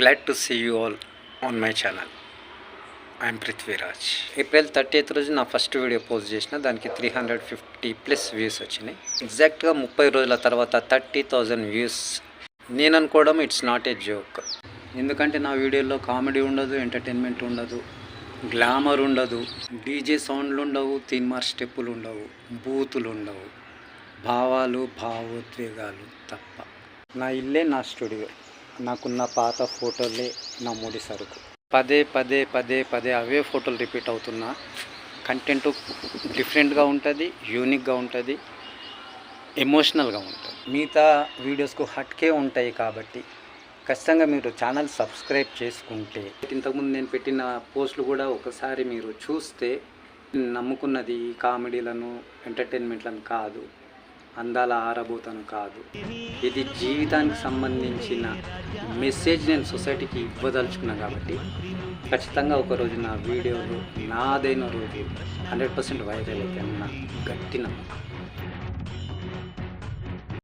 Glad to see you all on my channel I'm Prithviraj April thirty eighth రోజు నా first video post చేసిన దానికి three hundred fifty plus views వచ్చినాయి. ఎగ్జాక్ట్గా ముప్పై రోజుల తర్వాత థర్టీ థౌజండ్ వ్యూస్ నేను అనుకోవడం ఇట్స్ నాట్ ఏ జోక్ ఎందుకంటే నా వీడియోలో కామెడీ ఉండదు ఎంటర్టైన్మెంట్ ఉండదు గ్లామర్ ఉండదు డీజే సౌండ్లు ఉండవు తీన్మార్ స్టెప్పులు ఉండవు బూతులు ఉండవు. భావాలు భావోద్వేగాలు తప్ప. నా ఇల్లే నా స్టూడియో నాకున్న పాత ఫోటోలే నా ముడి సరుకు. పదే పదే పదే పదే అవే ఫోటోలు రిపీట్ అవుతున్నా. కంటెంట్ డిఫరెంట్గా ఉంటుంది యూనిక్గా ఉంటుంది ఎమోషనల్గా ఉంటుంది. మిగతా వీడియోస్కు హట్కే ఉంటాయి కాబట్టి ఖచ్చితంగా మీరు ఛానల్ సబ్స్క్రైబ్ చేసుకుంటే. ఇంతకుముందు నేను పెట్టిన పోస్టులు కూడా ఒకసారి మీరు చూస్తే నమ్ముకున్నది కామెడీలను ఎంటర్టైన్మెంట్లను కాదు అందాల ఆరబోతను కాదు. ఇది జీవితానికి సంబంధించిన మెసేజ్ నేను సొసైటీకి ఇవ్వదలుచుకున్నాను కాబట్టి ఖచ్చితంగా ఒకరోజు నా వీడియోలు నాదైన రోజు హండ్రెడ్ పర్సెంట్ వైరల్ అయితే నా గట్టి నమ్మకం.